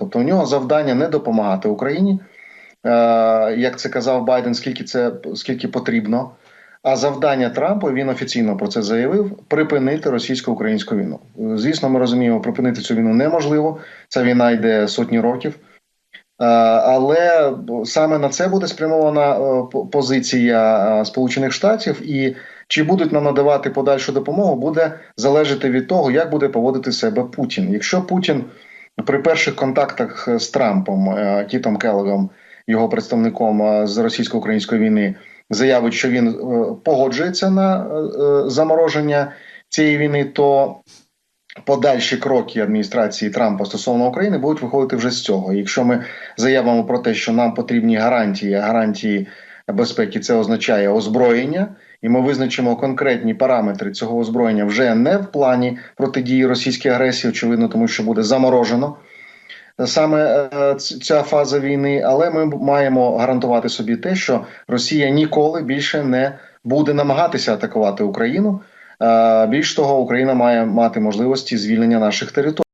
Тобто у нього завдання не допомагати Україні, е, як це казав Байден, скільки це скільки потрібно. А завдання Трампа він офіційно про це заявив: припинити російсько-українську війну. Звісно, ми розуміємо, припинити цю війну неможливо. Ця війна йде сотні років. Е, Але саме на це буде спрямована е, позиція Сполучених Штатів, і чи будуть нам надавати подальшу допомогу, буде залежати від того, як буде поводити себе Путін. Якщо Путін при перших контактах з Трампом, е, Тітом Келлогом, його представником е, з російсько-української війни, заявить, що він е, погоджується на е, е, замороження цієї війни, то подальші кроки адміністрації Трампа стосовно України будуть виходити вже з цього. Якщо ми заявимо про те, що нам потрібні гарантії, гарантії безпеки це означає озброєння, і ми визначимо конкретні параметри цього озброєння вже не в плані протидії російській агресії, очевидно, тому що буде заморожено. Саме е, ця фаза війни, але ми маємо гарантувати собі те, що Росія ніколи більше не буде намагатися атакувати Україну. Е, Більш того, Україна має мати можливості звільнення наших територій.